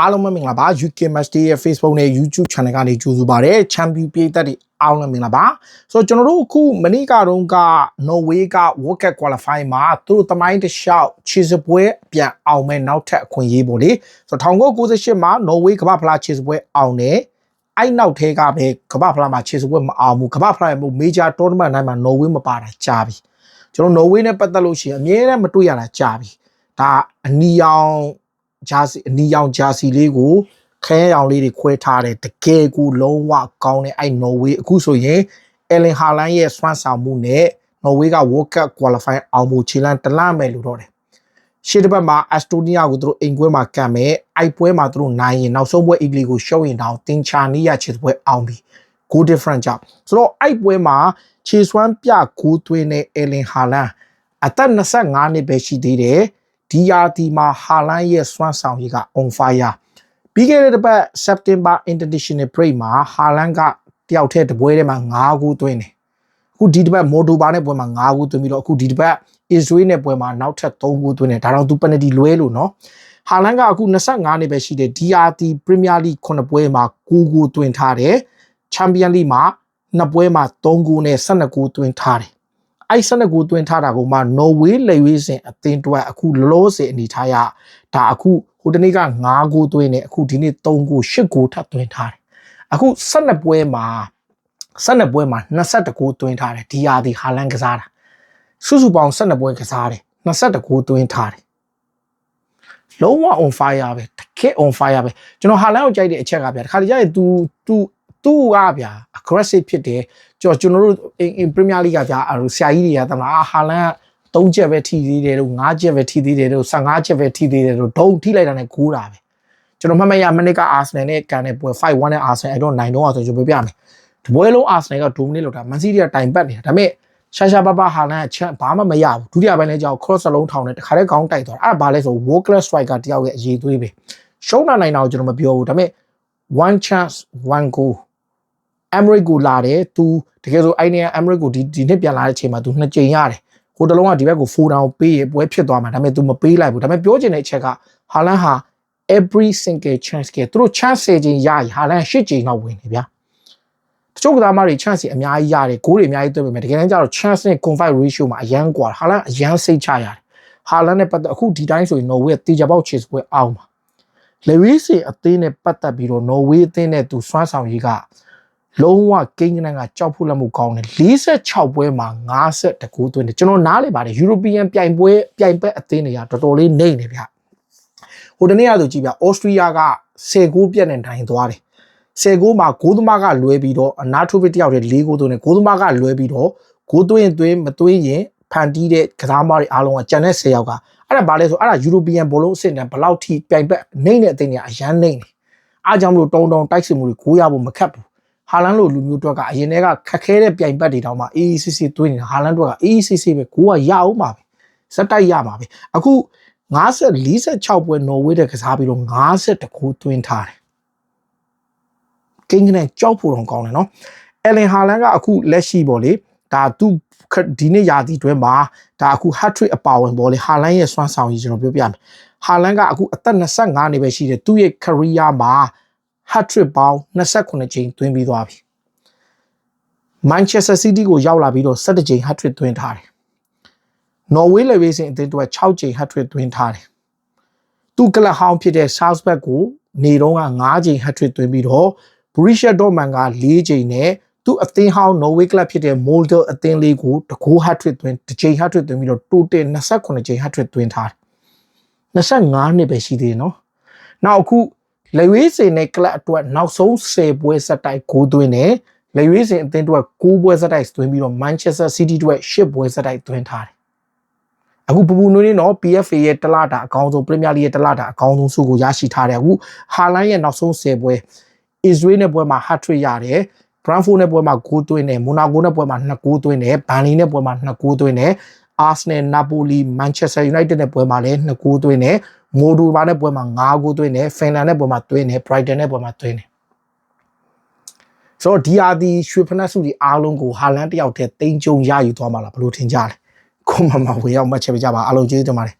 အားလုံးပဲမင်္ဂလာပါ UK Match Day ရဲ့ Facebook နဲ့ YouTube Channel ကနေကြိုဆိုပါရစေ။ Champion ပြည်သက်တွေအားလုံးမင်္ဂလာပါ။ဆိုတော့ကျွန်တော်တို့အခုမနေ့ကတော့က Norway က World Cup Qualify မှာသူတို့တမိုင်းတစ်လျှောက်ခြေစပွဲပြန်အောင်မဲ့နောက်ထပ်အခွင့်အရေးပေါ့လေ။ဆိုတော့1998မှာ Norway ကမ္ဘာဖလားခြေစပွဲအောင်တယ်။အဲ့နောက်ထဲကပဲကမ္ဘာဖလားမှာခြေစပွဲမအောင်ဘူး။ကမ္ဘာဖလားရဲ့ Major Tournament တိုင်းမှာ Norway မပါတာကြာပြီ။ကျွန်တော် Norway နဲ့ပတ်သက်လို့ရှိရင်အမြဲတမ်းမတွေ့ရတာကြာပြီ။ဒါအနီရောင် ဂျာစီအနီရောင်ဂျာစီလေးကိုခဲရောင်လေးတွေခွဲထားတယ်တကယ်ကိုလုံးဝကောင်းတဲ့အဲ့နော်ဝေးအခုဆိုရင်အယ်လင်ဟာလန်ရဲ့စွမ်းဆောင်မှုနဲ့နော်ဝေးက World Cup Qualify အောင်မှုခြေလမ်းတလမယ်လို့တော့တယ်ရှေ့တစ်ပတ်မှာအက်စတိုနီးယားကိုသူတို့အိမ်ကွဲမှာကံမဲ့အိုက်ပွဲမှာသူတို့နိုင်ရင်နောက်ဆုံးပွဲအီဂလီကိုရှုံးရင်တောင်တင်ချာနီးယားခြေပွဲအောင်ပြီ goal different ကြောင့်ဆိုတော့အဲ့ပွဲမှာခြေစွမ်းပြဂိုးသွင်းတဲ့အယ်လင်ဟာလန်အသက်25နှစ်ပဲရှိသေးတယ် ဒီယာတီမှာဟာလန်ရဲ့စွမ်းဆောင်ရည်က on fire ပြီးခဲ့တဲ့တစ်ပတ် September International Break မှာဟာလန်ကတယောက်တည်းတပွဲထဲမှာ9ဂိုးသွင်းတယ်အခုဒီတစ်ပတ်မိုတိုဘာနဲ့ပွဲမှာ9ဂိုးသွင်းပြီးတော့အခုဒီတစ်ပတ် Israel နဲ့ပွဲမှာနောက်ထပ်3ဂိုးသွင်းတယ်ဒါတော့သူ penalty လွဲလို့နော်ဟာလန်ကအခု25နှစ်ပဲရှိတယ် DRT Premier League 9ပွဲမှာ9ဂိုးသွင်းထားတယ် Champion League မှာ2ပွဲမှာ3ဂိုးနဲ့12ဂိုးသွင်းထားတယ် အဲ့12ဂိုးသွင်းထားတာကိုမှနော်ဝေးလက်ရွေးစင်အသင်းတွက်အခုလောလောဆယ်အနေထားရဒါအခုဟိုတနေ့က9ဂိုးသွင်းနေအခုဒီနေ့3ဂိုး8ဂိုးထပ်သွင်းထားတယ်အခု12ပွဲမှာ12ပွဲမှာ22ဂိုးသွင်းထားတယ်ဒီယာဒီဟာလန်ကစားတာစုစုပေါင်း12ပွဲကစားတယ်22ဂိုးသွင်းထားတယ်လုံးဝ on fire ပဲတကယ် on fire ပဲကျွန်တော်ဟာလန်ကိုကြိုက်တဲ့အချက်ကဗျာတခါတည်းကျရင် तू तू သူ့ကဗျာ aggressive ဖြစ်တယ် ကျွန်တော်ကျွန်တော်တို့အင်ပရီးမီးယားလိဂ်ကဗျာဆရာကြီးတွေကတမလားဟာလန်က3ချက်ပဲထိသေးတယ်တို့5ချက်ပဲထိသေးတယ်တို့15ချက်ပဲထိသေးတယ်တို့ဒုံထိလိုက်တာနဲ့ဂိုးတာပဲကျွန်တော်မှတ်မရမနစ်ကအာဆနယ်နဲ့ကန်တဲ့ပွဲ5-1နဲ့အာဆနယ်အဲ့တော့9တော့ဆိုကျွန်တော်ပြောပြမယ်ဒီပွဲလုံးအာဆနယ်ကဒိုမနစ်လောက်တာမန်စီးတီးကတိုင်ပတ်နေတာဒါပေမဲ့ရှာရှာပပဟာလန်ကချက်ဘာမှမရဘူးဒုတိယပိုင်းလဲကြောက် cross လုံးထောင်နဲ့တခါတည်းကောင်းတိုက်သွားတာအဲ့ဒါဘာလဲဆို world class striker တယောက်ရဲ့အရေးသွေးပဲရှုံးနိုင်တာကိုကျွန်တော်မပြောဘူးဒါပေမဲ့ one chance one goal Emirates ကိုလာတယ်သူတကယ်ဆိုအဲ့နေ Emirates ကိုဒီဒီနှစ်ပြန်လာတဲ့အချိန်မှာသူနှစ်ကြိမ်ရတယ်ဟိုတလုံးကဒီဘက်ကို4 down ပေးရပွဲဖြစ်သွားမှာဒါပေမဲ့ तू မပေးလိုက်ဘူးဒါပေမဲ့ပြောချင်တဲ့အချက်ကဟာလန်ဟာ every single chance ကသူတို့ chance 10ချိန်ရရင်ဟာလန်10ချိန်လောက်ဝင်နေဗျာတချို့ကစားမတွေ chance အများကြီးရတယ်ဂိုးတွေအများကြီးသွင်းပေမဲ့တကယ်တမ်းကျတော့ chance နဲ့ confide ratio မှာအရန်กว่าဟာလန်အရန်စိတ်ချရတယ်ဟာလန်နဲ့ပတ်သက်အခုဒီတိုင်းဆိုရင် Norway ကတေချာပေါက် chase ပွဲအောင်ပါလေဝီးစီအသင်းနဲ့ပတ်သက်ပြီးတော့ Norway အသင်းနဲ့သူစွမ်းဆောင်ရေးက လုံးဝကိန်းကနန်းကကြောက်ဖို့လက်မှုကောင်းတယ်46ပွဲမှာ50တကူသွင်းတယ်ကျွန်တော်နားလေပါတယ် European ပြိုင်ပွဲပြိုင်ပွဲအသင်းတွေကတော်တော်လေးနေနေဗျဟိုတနေ့ကဆိုကြည့်ဗျဩစတြီးယားက10ဂိုးပြတ်နေနိုင်သွားတယ်10ဂိုးမှာဂိုးသမားကလွဲပြီးတော့အနာထိုးပစ်တယောက်တည်း4ဂိုးသွင်းတယ်ဂိုးသမားကလွဲပြီးတော့ဂိုးသွင်းသွင်းမသွင်းရင်ဖန်တီးတဲ့ကစားမတွေအားလုံးကကျန်တဲ့10ယောက်ကအဲ့ဒါဘာလဲဆိုအဲ့ဒါ European ဘောလုံးအဆင့်တန်းဘလောက်ထိပြိုင်ပွဲနေနေတဲ့အသင်းတွေအရန်နေနေအားကြောင့်မလို့တုံတုံတိုက်စစ်မှုတွေကိုးရဖို့မခက်ဘူး ဟာလန်လိုလူမျိုးတွေကအရင်တည်းကခက်ခဲတဲ့ပြိုင်ပတ်တွေတောင်မှ AECC သွင်းနေတာဟာလန်တို့က AECC ပဲကိုကရအောင်ပါပဲစက်တိုက်ရမှာပဲအခု50 46ပွဲနော်ဝေးတဲ့ကစားပြီးတော့50တကူသွင်းထားတယ်ကိန်းကနေကြောက်ဖို့တော့ကောင်းတယ်နော်အယ်လင်ဟာလန်ကအခုလက်ရှိပေါ့လေဒါသူဒီနေ့ရာသီတွဲမှာဒါအခု hat trick အပါဝင်ပေါ့လေဟာလန်ရဲ့စွမ်းဆောင်ရည်ကျွန်တော်ပြောပြမယ်ဟာလန်ကအခုအသက်25နှစ်ပဲရှိတယ်သူ့ရဲ့ career မှာ hat trick ပေါင်း28ကြိမ်သွင်းပြီးသွားပြီ Manchester City ကိုရောက်လာပြီးတော့17ကြိမ် hat trick သွင်းထားတယ် Norway လေဝေးစင်အသင်းတို့က6ကြိမ် hat trick သွင်းထားတယ်သူကလဟောင်းဖြစ်တဲ့ Salzburg ကိုနေတော့က9ကြိမ် hat trick သွင်းပြီးတော့ Borussia Dortmund က4ကြိမ်နဲ့သူအသင်းဟောင်း Norway Club ဖြစ်တဲ့ Molde အသင်းလေးကိုတကူ hat trick သွင်းတစ်ကြိမ် hat trick သွင်းပြီးတော့ total 28ကြိမ် hat trick သွင်းထားတယ်25နှစ်ပဲရှိသေးတယ်နော်နောက်အခု လေရွေးစင်နဲ့ကလပ်အတွက်နောက်ဆုံး10ပွဲဆက်တိုက်ဂိုးသွင်းတယ်လေရွေးစင်အသင်းအတွက်9ပွဲဆက်တိုက်သွင်းပြီးတော့ Manchester City အတွက်10ပွဲဆက်တိုက်သွင်းထားတယ်အခုပူပူနွေးနွေးတော့ PFA ရဲ့တလတာအကောင်းဆုံး Premier League ရဲ့တလတာအကောင်းဆုံးဆုကိုရရှိထားတယ်အခုဟာလန်ရဲ့နောက်ဆုံး10ပွဲ Israel နဲ့ပွဲမှာ hat trick ရတယ် Brentford နဲ့ပွဲမှာဂိုးသွင်းတယ် Monaco နဲ့ပွဲမှာ2ဂိုးသွင်းတယ် Burnley နဲ့ပွဲမှာ2ဂိုးသွင်းတယ် Arsenal Napoli Manchester United နဲ့ပွဲမှာလည်း2ဂိုးသွင်းတယ်မိုဒူဘာနဲ့ပွဲမှာ9ဂိုးသွင်းတယ်ဖင်လန်နဲ့ပွဲမှာသွင်းတယ်ဘရိုက်တန်နဲ့ပွဲမှာသွင်းတယ်ဆိုတော့ဒီအာဒီရွှေဖနက်စုဒီအားလုံးကိုဟာလန်တယောက်တည်းတိမ်ကြုံရယူသွားမှာလားဘယ်လိုထင်ကြလဲကိုမမဝေရောက်မှတ်ချက်ပြကြပါအားလုံးကျေးဇူးတင်ပါတယ်